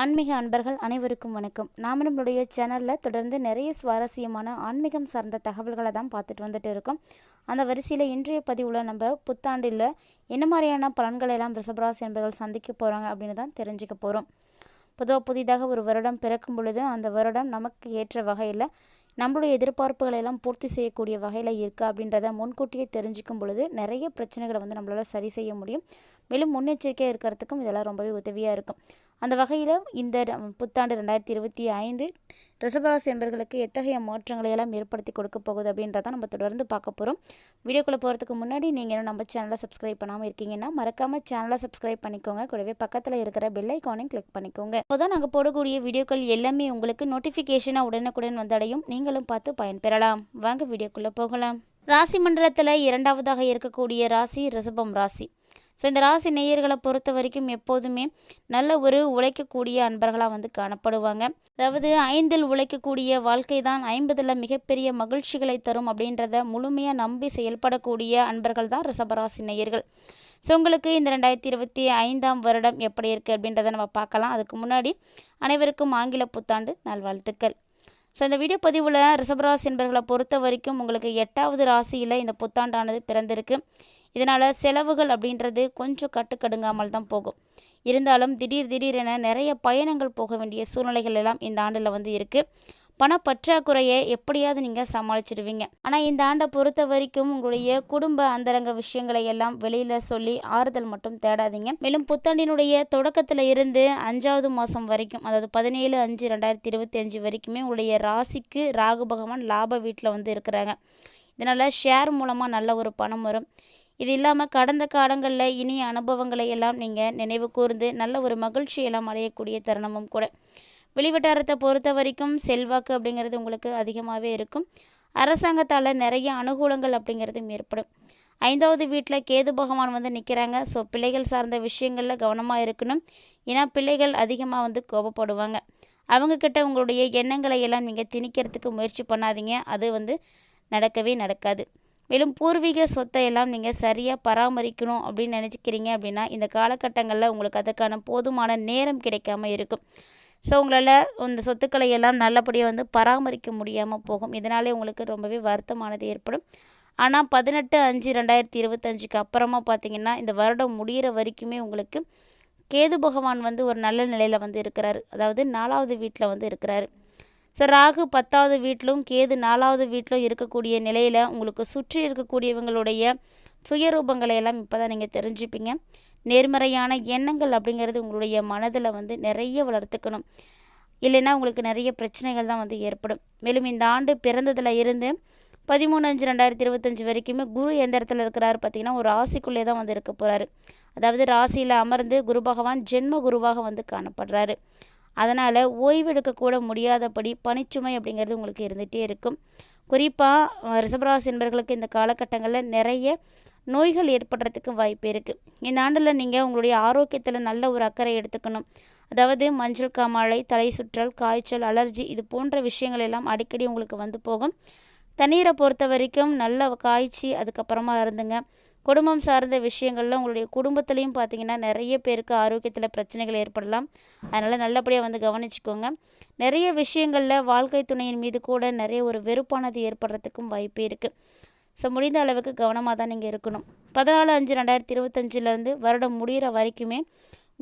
ஆன்மீக அன்பர்கள் அனைவருக்கும் வணக்கம். நாம் நம்மளுடைய சேனலில் தொடர்ந்து நிறைய சுவாரஸ்யமான ஆன்மீகம் சார்ந்த தகவல்களை தான் பார்த்துட்டு வந்துட்டு இருக்கோம். அந்த வரிசையில் இன்றைய பதிவில் நம்ம புத்தாண்டில் என்ன மாதிரியான பலன்களை எல்லாம் ரிஷபராசி என்பர்கள் சந்திக்க போகிறாங்க அப்படின்னு தான் தெரிஞ்சுக்க போகிறோம் பொதுவாக புதிதாக ஒரு வருடம் பிறக்கும் பொழுது அந்த வருடம் நமக்கு ஏற்ற வகையில் நம்மளுடைய எதிர்பார்ப்புகளை எல்லாம் பூர்த்தி செய்யக்கூடிய வகையில் இருக்குது அப்படின்றத முன்கூட்டியே தெரிஞ்சுக்கும் பொழுது நிறைய பிரச்சனைகளை வந்து நம்மளால் சரி செய்ய முடியும். மேலும் முன்னெச்சரிக்கையாக இருக்கிறதுக்கும் இதெல்லாம் ரொம்பவே உதவியாக இருக்கும். அந்த வகையில் இந்த புத்தாண்டு ரெண்டாயிரத்தி இருபத்தி ஐந்து ரிசபராசி என்பர்களுக்கு எத்தகைய மாற்றங்களை எல்லாம் ஏற்படுத்தி கொடுக்க போகுது அப்படின்றத நம்ம தொடர்ந்து பார்க்க போகிறோம் வீடியோக்குள்ளே போகிறதுக்கு முன்னாடி நீங்கள் நம்ம சேனலை சப்ஸ்கிரைப் பண்ணாமல் இருக்கீங்கன்னா மறக்காமல் சேனலை சப்ஸ்கிரைப் பண்ணிக்கோங்க. கூடவே பக்கத்தில் இருக்கிற பெல் ஐக்கானையும் கிளிக் பண்ணிக்கோங்க. அப்போதான் நாங்கள் போடக்கூடிய வீடியோக்கள் எல்லாமே உங்களுக்கு நோட்டிஃபிகேஷனாக உடனுக்குடன் வந்தடையும் நீங்களும் பார்த்து பயன்பெறலாம். வாங்க வீடியோக்குள்ளே போகலாம். ராசி மண்டலத்தில் இரண்டாவதாக இருக்கக்கூடிய ராசி ரிசபம் ராசி. ஸோ இந்த ராசி நேயர்களை பொறுத்த வரைக்கும் எப்போதுமே நல்ல ஒரு உழைக்கக்கூடிய அன்பர்களாக வந்து காணப்படுவாங்க. அதாவது ஐந்தில் உழைக்கக்கூடிய வாழ்க்கை தான் ஐம்பதில் மிகப்பெரிய மகிழ்ச்சிகளை தரும் அப்படின்றத முழுமையாக நம்பி செயல்படக்கூடிய அன்பர்கள் தான் ரிஷபராசி நேயர்கள். ஸோ உங்களுக்கு இந்த ரெண்டாயிரத்தி இருபத்தி ஐந்தாம் வருடம் எப்படி இருக்குது அப்படின்றத நம்ம பார்க்கலாம். அதுக்கு முன்னாடி அனைவருக்கும் ஆங்கில புத்தாண்டு நல்வாழ்த்துக்கள். ஸோ இந்த வீடியோ பதிவில் ரிஷபராசி என்பர்களை பொறுத்த வரைக்கும் உங்களுக்கு எட்டாவது ராசியில் இந்த புத்தாண்டானது பிறந்திருக்கு. இதனால் செலவுகள் அப்படின்றது கொஞ்சம் கட்டுக்கடுங்காமல் தான் போகும். இருந்தாலும் திடீர் திடீரென நிறைய பயணங்கள் போக வேண்டிய சூழ்நிலைகள் எல்லாம் இந்த ஆண்டில் வந்து இருக்குது பணப்பற்றாக்குறையை எப்படியாவது நீங்கள் சமாளிச்சிடுவீங்க. ஆனால் இந்த ஆண்டை பொறுத்த வரைக்கும் உங்களுடைய குடும்ப அந்தரங்க விஷயங்களை எல்லாம் வெளியில் சொல்லி ஆறுதல் மட்டும் தேடாதீங்க. மேலும் புத்தாண்டினுடைய தொடக்கத்தில் இருந்து அஞ்சாவது மாதம் வரைக்கும் அதாவது பதினேழு அஞ்சு ரெண்டாயிரத்தி இருபத்தி அஞ்சு வரைக்குமே உங்களுடைய ராசிக்கு ராகு பகவான் லாப வீட்டில் வந்து இருக்கிறாங்க. இதனால் ஷேர் மூலமாக நல்ல ஒரு பணம் வரும். இது இல்லாமல் கடந்த காலங்களில் இனிய அனுபவங்களை எல்லாம் நீங்கள் நினைவு கூர்ந்து நல்ல ஒரு மகிழ்ச்சியெல்லாம் அடையக்கூடிய தருணமும் கூட. வெளிவட்டாரத்தை பொறுத்த வரைக்கும் செல்வாக்கு அப்படிங்கிறது உங்களுக்கு அதிகமாகவே இருக்கும். அரசாங்கத்தால் நிறைய அனுகூலங்கள் அப்படிங்கிறதும் ஏற்படும். ஐந்தாவது வீட்டில் கேது பகவான் வந்து நிற்கிறாங்க ஸோ பிள்ளைகள் சார்ந்த விஷயங்களில் கவனமாக இருக்கணும். ஏன்னா பிள்ளைகள் அதிகமாக வந்து கோபப்படுவாங்க. அவங்கக்கிட்ட உங்களுடைய எண்ணங்களை எல்லாம் நீங்கள் திணிக்கிறதுக்கு முயற்சி பண்ணாதீங்க. அது வந்து நடக்கவே நடக்காது. மேலும் பூர்வீக சொத்தை எல்லாம் நீங்கள் சரியாக பராமரிக்கணும் அப்படின்னு நினச்சிக்கிறீங்க அப்படின்னா இந்த காலகட்டங்களில் உங்களுக்கு அதுக்கான போதுமான நேரம் கிடைக்காம இருக்கும். ஸோ உங்களால் இந்த சொத்துக்களை எல்லாம் நல்லபடியாக வந்து பராமரிக்க முடியாமல் போகும். இதனாலே உங்களுக்கு ரொம்பவே வருத்தமானது ஏற்படும். ஆனால் பதினெட்டு அஞ்சு ரெண்டாயிரத்தி இருபத்தஞ்சுக்கு அப்புறமா பார்த்தீங்கன்னா இந்த வருடம் முடிகிற வரைக்குமே உங்களுக்கு கேது பகவான் வந்து ஒரு நல்ல நிலையில் வந்து இருக்கிறாரு. அதாவது நாலாவது வீட்டில் வந்து இருக்கிறாரு. ஸோ ராகு பத்தாவது வீட்டிலும் கேது நாலாவது வீட்டிலும் இருக்கக்கூடிய நிலையில் உங்களுக்கு சுற்றி இருக்கக்கூடியவங்களுடைய சுயரூபங்களை எல்லாம் இப்போ தான் நீங்கள் தெரிஞ்சுப்பீங்க. நேர்மறையான எண்ணங்கள் அப்படிங்கிறது உங்களுடைய மனதில் வந்து நிறைய வளர்த்துக்கணும். இல்லைன்னா உங்களுக்கு நிறைய பிரச்சனைகள் தான் வந்து ஏற்படும். மேலும் இந்த ஆண்டு பிறந்ததில் இருந்து பதிமூணு அஞ்சு ரெண்டாயிரத்தி இருபத்தஞ்சி வரைக்குமே குரு எந்த இடத்துல இருக்கிறாரு பார்த்தீங்கன்னா ஒரு ராசிக்குள்ளே தான் வந்து இருக்க போகிறாரு அதாவது ராசியில் அமர்ந்து குரு பகவான் ஜென்ம குருவாக வந்து காணப்படுறாரு. அதனால் ஓய்வெடுக்கக்கூட முடியாதபடி பனிச்சுமை அப்படிங்கிறது உங்களுக்கு இருந்துகிட்டே இருக்கும். குறிப்பாக ரிஷபராசி என்பர்களுக்கு இந்த காலகட்டங்களில் நிறைய நோய்கள் ஏற்படுறதுக்கு வாய்ப்பு இருக்குது இந்த ஆண்டில் நீங்கள் உங்களுடைய ஆரோக்கியத்தில் நல்ல ஒரு அக்கறை எடுத்துக்கணும். அதாவது மஞ்சள் காமாலை தலை சுற்றல் காய்ச்சல் அலர்ஜி இது போன்ற விஷயங்கள் எல்லாம் அடிக்கடி உங்களுக்கு வந்து போகும். தண்ணீரை பொறுத்த வரைக்கும் நல்ல காய்ச்சி அதுக்கப்புறமா இருந்துங்க. குடும்பம் சார்ந்த விஷயங்களில் உங்களுடைய குடும்பத்துலேயும் பார்த்தீங்கன்னா நிறைய பேருக்கு ஆரோக்கியத்தில் பிரச்சனைகள் ஏற்படலாம். அதனால் நல்லபடியாக வந்து கவனிச்சுக்கோங்க. நிறைய விஷயங்களில் வாழ்க்கை துணையின் மீது கூட நிறைய ஒரு வெறுப்பானது ஏற்படுறதுக்கும் வாய்ப்பு இருக்குது ஸோ முடிந்த அளவுக்கு கவனமாக தான் நீங்கள் இருக்கணும். பதினாலு அஞ்சு ரெண்டாயிரத்தி இருபத்தஞ்சிலேருந்து வருடம் முடிகிற வரைக்குமே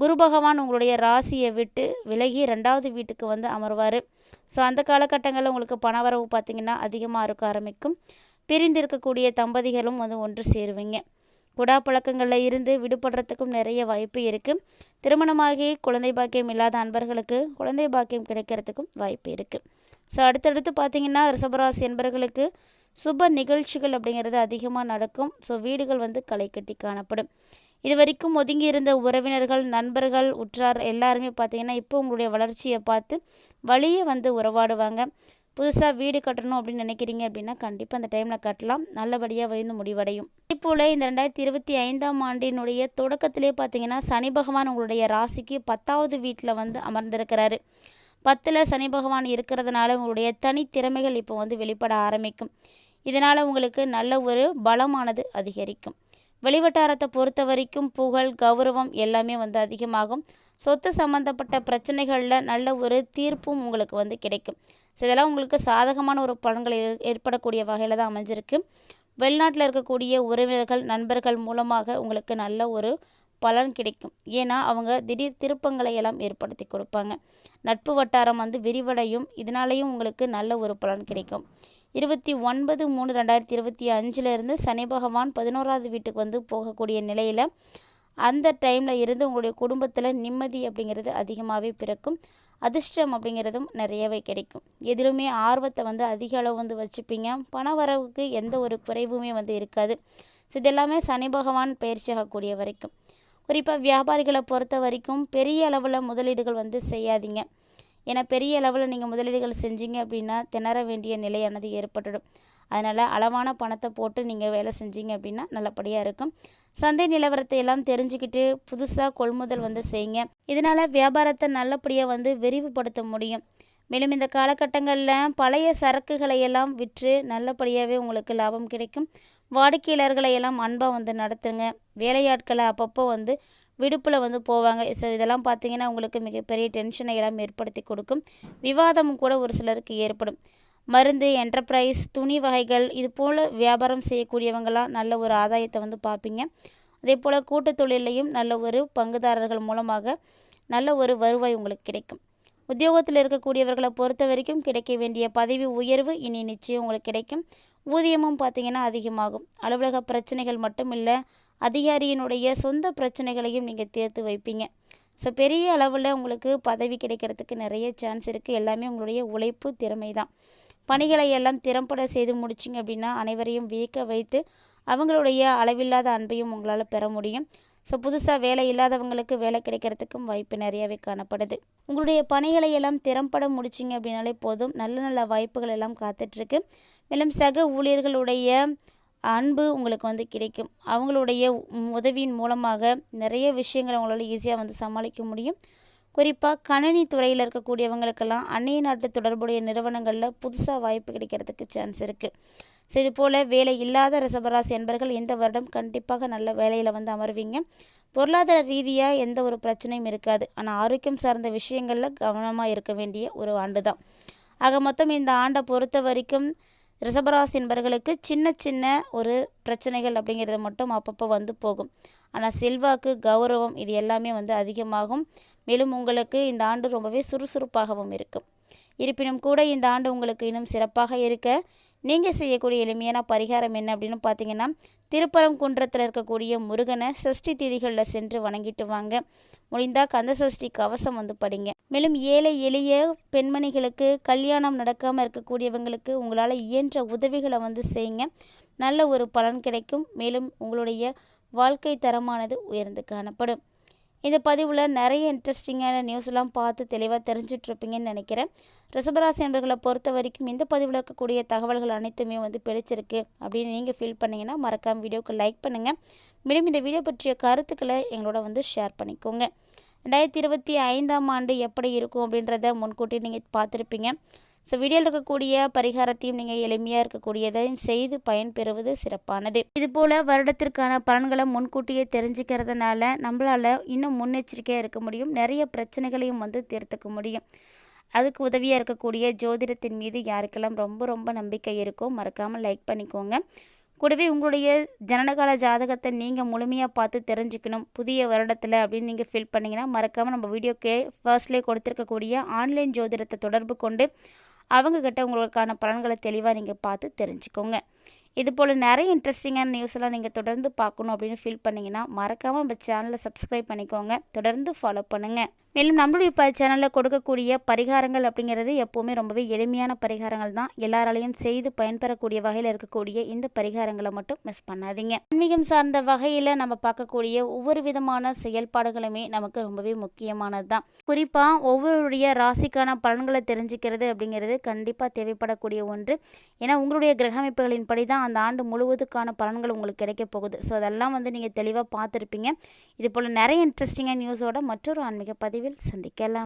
குரு பகவான் உங்களுடைய ராசியை விட்டு விலகி ரெண்டாவது வீட்டுக்கு வந்து அமர்வார். ஸோ அந்த காலகட்டங்களில் உங்களுக்கு பணவரவு பார்த்திங்கன்னா அதிகமாக இருக்க ஆரம்பிக்கும். பிரிந்து இருக்கக்கூடிய தம்பதிகளும் வந்து ஒன்று சேருவீங்க. குடா பழக்கங்களில் இருந்து விடுபடுறதுக்கும் நிறைய வாய்ப்பு இருக்குது திருமணமாகி குழந்தை பாக்கியம் இல்லாத அன்பர்களுக்கு குழந்தை பாக்கியம் கிடைக்கிறதுக்கும் வாய்ப்பு இருக்குது ஸோ அடுத்தடுத்து பார்த்தீங்கன்னா ரிஷபராசி என்பர்களுக்கு சுப நிகழ்ச்சிகள் அப்படிங்கிறது அதிகமாக நடக்கும். ஸோ வீடுகள் வந்து களை கட்டி காணப்படும். இது வரைக்கும் ஒதுங்கி இருந்த உறவினர்கள் நண்பர்கள் உற்றார் எல்லாருமே பார்த்தீங்கன்னா இப்போ உங்களுடைய வளர்ச்சியை பார்த்து வழியே வந்து உறவாடுவாங்க. புதுசாக வீடு கட்டணும் அப்படின்னு நினைக்கிறீங்க அப்படின்னா கண்டிப்பாக அந்த டைமில் கட்டலாம். நல்லபடியாக வந்து முடிவடையும். இப்போல இந்த ரெண்டாயிரத்தி இருபத்தி ஐந்தாம் ஆண்டினுடைய தொடக்கத்திலே பார்த்தீங்கன்னா சனி பகவான் உங்களுடைய ராசிக்கு பத்தாவது வீட்டில் வந்து அமர்ந்திருக்கிறாரு. பத்தில் சனி பகவான் இருக்கிறதுனால உங்களுடைய தனித்திறமைகள் இப்போ வந்து வெளிப்பட ஆரம்பிக்கும். இதனால் உங்களுக்கு நல்ல ஒரு பலமானது அதிகரிக்கும். வெளிவட்டாரத்தை பொறுத்த வரைக்கும் புகழ் கௌரவம் எல்லாமே வந்து அதிகமாகும். சொத்து சம்பந்தப்பட்ட பிரச்சனைகளில் நல்ல ஒரு தீர்ப்பும் உங்களுக்கு வந்து கிடைக்கும். ஸோ இதெல்லாம் உங்களுக்கு சாதகமான ஒரு பலன்கள் ஏற்படக்கூடிய வகையில் தான் அமைஞ்சிருக்கு. வெளிநாட்டில் இருக்கக்கூடிய உறவினர்கள் நண்பர்கள் மூலமாக உங்களுக்கு நல்ல ஒரு பலன் கிடைக்கும். ஏன்னா அவங்க திடீர் திருப்பங்களை எல்லாம் ஏற்படுத்தி கொடுப்பாங்க. நட்பு வட்டாரம் வந்து விரிவடையும். இதனாலேயும் உங்களுக்கு நல்ல ஒரு பலன் கிடைக்கும். இருபத்தி ஒன்பது மூணு ரெண்டாயிரத்தி இருபத்தி அஞ்சுலேருந்து சனி பகவான் பதினோராவது வீட்டுக்கு வந்து போகக்கூடிய நிலையில் அந்த டைமில் இருந்து உங்களுடைய குடும்பத்தில் நிம்மதி அப்படிங்கிறது அதிகமாகவே பிறக்கும். அதிர்ஷ்டம் அப்படிங்கிறதும் நிறையவே கிடைக்கும். எதிலுமே ஆர்வத்தை வந்து அதிக அளவு வந்து வச்சுப்பீங்க. பண வரவுக்கு எந்த ஒரு குறைவுமே வந்து இருக்காது. ஸோ இதெல்லாமே சனி பகவான் பயிற்சியாகக்கூடிய வரைக்கும். குறிப்பாக வியாபாரிகளை பொறுத்த வரைக்கும் பெரிய அளவில் முதலீடுகள் வந்து செய்யாதீங்க. ஏன்னா பெரிய அளவில் நீங்கள் முதலீடுகள் செஞ்சீங்க அப்படின்னா திணற வேண்டிய நிலையானது ஏற்பட்டுடும். அதனால் அளவான பணத்தை போட்டு நீங்கள் வேலை செஞ்சீங்க அப்படின்னா நல்லபடியாக இருக்கும். சந்தை நிலவரத்தை எல்லாம் தெரிஞ்சுக்கிட்டு புதுசாக கொள்முதல் வந்து செய்யுங்க. இதனால் வியாபாரத்தை நல்லபடியாக வந்து விரிவுபடுத்த முடியும். மேலும் இந்த காலகட்டங்களில் பழைய சரக்குகளை எல்லாம் விற்று நல்லபடியாகவே உங்களுக்கு லாபம் கிடைக்கும். வாடிக்கையாளர்களை எல்லாம் அன்பாக வந்து நடத்துங்க. வேலையாட்களை அப்பப்போ வந்து விடுப்பில் வந்து போவாங்க. ஸோ இதெல்லாம் பார்த்தீங்கன்னா உங்களுக்கு மிகப்பெரிய டென்ஷனை எல்லாம் ஏற்படுத்தி கொடுக்கும். விவாதமும் கூட ஒரு சிலருக்கு ஏற்படும். மருந்து என்டர்பிரைஸ் துணி வகைகள் இது போல் வியாபாரம் செய்யக்கூடியவங்களாம் நல்ல ஒரு ஆதாயத்தை வந்து பார்ப்பீங்க அதே போல் கூட்டு தொழிலையும் நல்ல ஒரு பங்குதாரர்கள் மூலமாக நல்ல ஒரு வருவாய் உங்களுக்கு கிடைக்கும். உத்தியோகத்தில் இருக்கக்கூடியவர்களை பொறுத்த வரைக்கும் கிடைக்க வேண்டிய பதவி உயர்வு இனி நிச்சயம் உங்களுக்கு கிடைக்கும். ஊதியமும் பார்த்தீங்கன்னா அதிகமாகும். அலுவலக பிரச்சனைகள் மட்டும் இல்லை அதிகாரியினுடைய சொந்த பிரச்சனைகளையும் நீங்கள் தீர்த்து வைப்பீங்க. ஸோ பெரிய அளவில் உங்களுக்கு பதவி கிடைக்கிறதுக்கு நிறைய சான்ஸ் இருக்குது எல்லாமே உங்களுடைய உழைப்பு திறமை தான் பணிகளை எல்லாம் திறம்பட செய்து முடிச்சிங்க அப்படின்னா அனைவரையும் வியக்க வைத்து அவங்களுடைய அளவில்லாத அன்பையும் உங்களால் பெற முடியும். ஸோ புதுசாக வேலை இல்லாதவங்களுக்கு வேலை கிடைக்கிறதுக்கும் வாய்ப்பு நிறையவே காணப்படுது. உங்களுடைய பணிகளை எல்லாம் திறம்பட முடிச்சிங்க அப்படின்னாலே போதும். நல்ல நல்ல வாய்ப்புகள் எல்லாம் காத்துட்ருக்கு மேலும் சக ஊழியர்களுடைய அன்பு உங்களுக்கு வந்து கிடைக்கும். அவங்களுடைய உ- உதவியின் மூலமாக நிறைய விஷயங்களை உங்களால் ஈஸியாக வந்து சமாளிக்க முடியும். குறிப்பாக கணினி துறையில் இருக்கக்கூடியவங்களுக்கெல்லாம் அந்நிய நாட்டு தொடர்புடைய நிறுவனங்களில் புதுசாக வாய்ப்பு கிடைக்கிறதுக்கு சான்ஸ் இருக்குது ஸோ இது போல் வேலை இல்லாத ரிசபராசி என்பர்கள் இந்த வருடம் கண்டிப்பாக நல்ல வேலையில் வந்து அமர்வீங்க. பொருளாதார ரீதியாக எந்த ஒரு பிரச்சனையும் இருக்காது. ஆனால் ஆரோக்கியம் சார்ந்த விஷயங்களில் கவனமாக இருக்க வேண்டிய ஒரு ஆண்டு தான் ஆக மொத்தம் இந்த ஆண்டை பொறுத்த வரைக்கும் ரிஷபராசி என்பர்களுக்கு சின்ன சின்ன ஒரு பிரச்சனைகள் அப்படிங்கிறது மட்டும் அப்பப்போ வந்து போகும். ஆனால் செல்வாக்கு கௌரவம் இது எல்லாமே வந்து அதிகமாகும். மேலும் உங்களுக்கு இந்த ஆண்டு ரொம்பவே சுறுசுறுப்பாகவும் இருக்கும். இருப்பினும் கூட இந்த ஆண்டு உங்களுக்கு இன்னும் சிறப்பாக இருக்க நீங்கள் செய்யக்கூடிய எளிமையான பரிகாரம் என்ன அப்படின்னு பார்த்தீங்கன்னா திருப்பரங்குன்றத்தில் இருக்கக்கூடிய முருகனை சஷ்டி திதிகளில் சென்று வணங்கிட்டு வாங்க. முடிந்தால் கந்த சஷ்டி கவசம் வந்து படிங்க. மேலும் ஏழை எளிய பெண்மணிகளுக்கு கல்யாணம் நடக்காமல் இருக்கக்கூடியவங்களுக்கு உங்களால் இயன்ற உதவிகளை வந்து செய்யுங்க. நல்ல ஒரு பலன் கிடைக்கும். மேலும் உங்களுடைய வாழ்க்கை தரமானது உயர்ந்து காணப்படும். இந்த பதிவில் நிறைய இன்ட்ரெஸ்டிங்கான நியூஸ்லாம் பார்த்து தெளிவாக தெரிஞ்சிட்ருப்பீங்கன்னு நினைக்கிறேன். ரிஷபராசி என்பர்களை பொறுத்த வரைக்கும் இந்த பதிவில் இருக்கக்கூடிய தகவல்கள் அனைத்துமே வந்து பிடிச்சிருக்கு அப்படின்னு நீங்கள் ஃபீல் பண்ணீங்கன்னா மறக்காம வீடியோக்கு லைக் பண்ணுங்கள் மேலும் இந்த வீடியோ பற்றிய கருத்துக்களை எங்களோட வந்து ஷேர் பண்ணிக்கோங்க. ரெண்டாயிரத்தி இருபத்தி ஐந்தாம் ஆண்டு எப்படி இருக்கும் அப்படின்றத முன்கூட்டி நீங்கள் பார்த்துருப்பீங்க. ஸோ வீடியோவில் இருக்கக்கூடிய பரிகாரத்தையும் நீங்கள் எளிமையாக இருக்கக்கூடியதையும் செய்து பயன்பெறுவது சிறப்பானது. இதுபோல் வருடத்திற்கான பலன்களை முன்கூட்டியே தெரிஞ்சுக்கிறதுனால நம்மளால் இன்னும் முன்னெச்சரிக்கையாக இருக்க முடியும். நிறைய பிரச்சனைகளையும் வந்து தீர்த்துக்க முடியும். அதுக்கு உதவியாக இருக்கக்கூடிய ஜோதிடத்தின் மீது யாருக்கெல்லாம் ரொம்ப ரொம்ப நம்பிக்கை இருக்கோ மறக்காமல் லைக் பண்ணிக்கோங்க. கூடவே உங்களுடைய ஜனனகால ஜாதகத்தை நீங்கள் முழுமையாக பார்த்து தெரிஞ்சுக்கணும். புதிய வருடத்தில் அப்படின்னு நீங்கள் ஃபீல் பண்ணிங்கன்னா மறக்காமல் நம்ம வீடியோக்கே ஃபர்ஸ்ட்லேயே கொடுத்துருக்கக்கூடிய ஆன்லைன் ஜோதிடத்தை தொடர்பு கொண்டு அவங்கக்கிட்ட உங்களுக்கான பலன்களை தெளிவாக நீங்கள் பார்த்து தெரிஞ்சுக்கோங்க. இது போல் நிறைய இன்ட்ரெஸ்டிங்கான நியூஸ்லாம் நீங்கள் தொடர்ந்து பார்க்கணும் அப்படின்னு ஃபீல் பண்ணீங்கன்னா மறக்காமல் நம்ம சேனலை சப்ஸ்கிரைப் பண்ணிக்கோங்க. தொடர்ந்து ஃபாலோ பண்ணுங்கள் மேலும் நம்மளுடைய ப சேனலில் கொடுக்கக்கூடிய பரிகாரங்கள் அப்படிங்கிறது எப்போவுமே ரொம்பவே எளிமையான பரிகாரங்கள் தான். எல்லாராலையும் செய்து பயன்பெறக்கூடிய வகையில் இருக்கக்கூடிய இந்த பரிகாரங்களை மட்டும் மிஸ் பண்ணாதீங்க. ஆன்மீகம் சார்ந்த வகையில் நம்ம பார்க்கக்கூடிய ஒவ்வொரு விதமான செயல்பாடுகளுமே நமக்கு ரொம்பவே முக்கியமானது தான். குறிப்பாக ஒவ்வொருடைய ராசிக்கான பலன்களை தெரிஞ்சுக்கிறது அப்படிங்கிறது கண்டிப்பாக தேவைப்படக்கூடிய ஒன்று. ஏன்னா உங்களுடைய கிரக அமைப்புகளின் படி தான் அந்த ஆண்டு முழுவதுக்கான பலன்கள் உங்களுக்கு கிடைக்க போகுது. ஸோ அதெல்லாம் வந்து நீங்கள் தெளிவாக பார்த்துருப்பீங்க. இது போல் நிறைய இன்ட்ரெஸ்டிங்காக நியூஸோட மற்றொரு ஆன்மீக பதிவில் சந்திக்கலாம்